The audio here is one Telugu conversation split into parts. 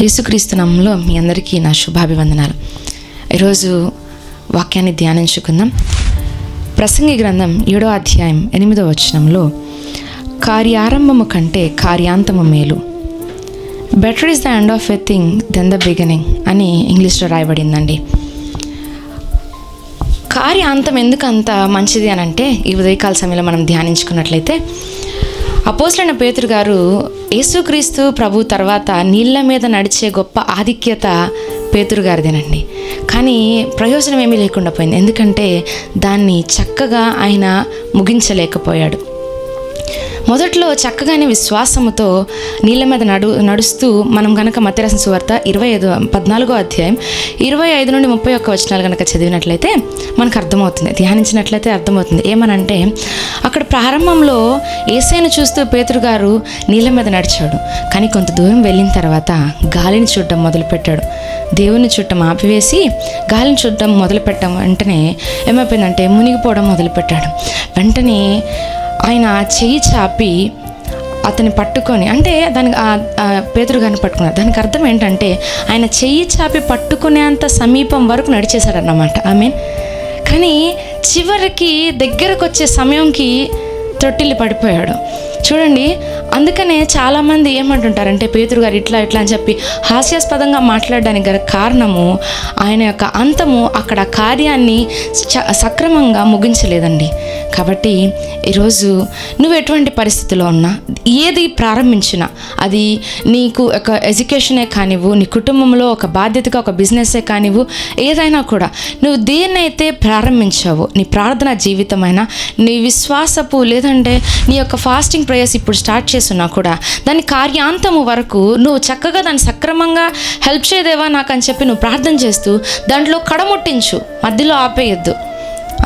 యేసుక్రీస్తు నామంలో మీ అందరికీ నా శుభాభివందనాలు. ఈరోజు వాక్యాన్ని ధ్యానించుకుందాం. ప్రసంగి గ్రంథం ఏడో అధ్యాయం ఎనిమిదో వచనంలో కార్యారంభము కంటే కార్యాంతము మేలు. Better is the end of a thing than the beginning అని ఇంగ్లీష్లో రాయబడిందండి. కార్యాంతం ఎందుకు అంత మంచిది అని అంటే ఈ ఉదయకాల సమయంలో మనం ధ్యానించుకున్నట్లయితే అపోసలైన పేతురు గారు యేసుక్రీస్తు ప్రభు తర్వాత నీళ్ళ మీద నడిచే గొప్ప ఆధిక్యత పేతురు గారిదేనండి. కానీ ప్రయోజనం ఏమీ లేకుండా పోయింది. ఎందుకంటే దాన్ని చక్కగా ఆయన ముగించలేకపోయాడు. మొదట్లో చక్కగానే విశ్వాసముతో నీళ్ళ మీద నడు నడుస్తూ మనం కనుక మత్యరసం సువార్త ఇరవై ఐదు పద్నాలుగో అధ్యాయం ఇరవై ఐదు నుండి ముప్పై ఒక్క వచనాలు కనుక చదివినట్లయితే మనకు అర్థమవుతుంది. ధ్యానించినట్లయితే అర్థమవుతుంది. ఏమనంటే అక్కడ ప్రారంభంలో ఏసైను చూస్తూ పేతురు గారు నీళ్ళ మీద నడిచాడు. కానీ కొంత దూరం వెళ్ళిన తర్వాత గాలిని చూడటం మొదలుపెట్టాడు. దేవుని చుట్టం ఆపివేసి గాలిని చూడడం మొదలుపెట్టడం వెంటనే ఏమైపోయిందంటే మునిగిపోవడం మొదలుపెట్టాడు. వెంటనే ఆయన చెయ్యి చాపి అతని పట్టుకొని అంటే దానికి పేదరు పేతురు గారిని పట్టుకున్నారు. దానికి అర్థం ఏంటంటే ఆయన చెయ్యి చాపి పట్టుకునేంత సమీపం వరకు నడిచేశాడన్నమాట ఐ మీన్ కానీ చివరికి దగ్గరకు వచ్చే సమయంకి తొట్టిల్లి పడిపోయాడు. చూడండి అందుకనే చాలామంది ఏమంటుంటారంటే పేతురు గారు ఇట్లా ఇట్లా అని చెప్పి హాస్యాస్పదంగా మాట్లాడడానికి గల కారణము ఆయన యొక్క అంతము అక్కడ కార్యాన్ని చ- సక్రమంగా ముగించలేదండి. కాబట్టి ఈరోజు నువ్వు ఎటువంటి పరిస్థితిలో ఉన్నా ఏది ప్రారంభించినా అది నీకు ఒక ఎడ్యుకేషనే కానివ్వు నీ కుటుంబంలో ఒక బాధ్యతగా ఒక బిజినెస్సే కానివ్వు ఏదైనా కూడా నువ్వు దేన్నైతే ప్రారంభించావో నీ ప్రార్థన జీవితమైనా నీ విశ్వాసపు లేదంటే నీ యొక్క ఫాస్టింగ్ ప్రేయర్స్ ఇప్పుడు స్టార్ట్ చేస్తున్నా కూడా దాని కార్యాంతము వరకు నువ్వు చక్కగా దాన్ని సక్రమంగా హెల్ప్ చేయదేవా నాకు అని చెప్పి నువ్వు ప్రార్థన చేస్తూ దాంట్లో కడముట్టించు మధ్యలో ఆపేయొద్దు.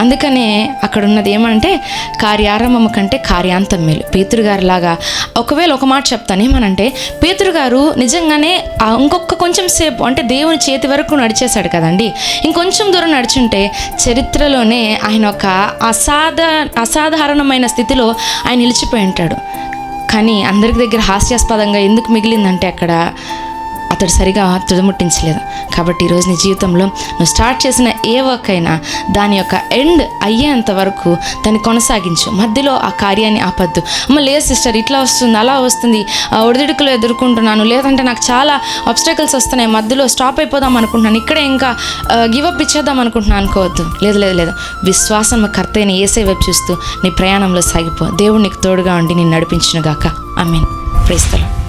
అందుకనే అక్కడ ఉన్నది ఏమంటే కార్యారంభం కంటే కార్యాంతం మేలు. పేతురుగారు లాగా ఒకవేళ ఒక మాట చెప్తాను ఏమనంటే పేతురుగారు నిజంగానే ఇంకొక కొంచెం సేపు అంటే దేవుని చేతి వరకు నడిచేశాడు కదండి. ఇంకొంచెం దూరం నడిచుంటే చరిత్రలోనే ఆయన ఒక అసాధ అసాధారణమైన స్థితిలో ఆయన నిలిచిపోయి ఉంటాడు. కానీ అందరికి దగ్గర హాస్యాస్పదంగా ఎందుకు మిగిలిందంటే అక్కడ అతడు సరిగా తుదముట్టించలేదు. కాబట్టి ఈరోజు నీ జీవితంలో నువ్వు స్టార్ట్ చేసిన ఏ వర్క్ అయినా దాని యొక్క ఎండ్ అయ్యేంత వరకు దాన్ని కొనసాగించు. మధ్యలో ఆ కార్యాన్ని ఆపద్దు. అమ్మ లేదు సిస్టర్ ఇట్లా వస్తుంది అలా వస్తుంది. ఆ ఒడిదుడుకులు ఎదుర్కొంటున్నాను. లేదంటే నాకు చాలా అబ్స్టకల్స్ వస్తున్నాయి. మధ్యలో స్టాప్ అయిపోదాం అనుకుంటున్నాను. ఇక్కడే ఇంకా గివప్ ఇచ్చేద్దాం అనుకుంటున్నాను. అనుకోవద్దు. లేదు లేదు లేదు. విశ్వాసం కర్త అయిన ఏసే వైపు చూస్తూ నీ ప్రయాణంలో సాగిపో. దేవుడు నీకు తోడుగా ఉండి నేను నడిపించినగాక. I mean ప్రేస్తలు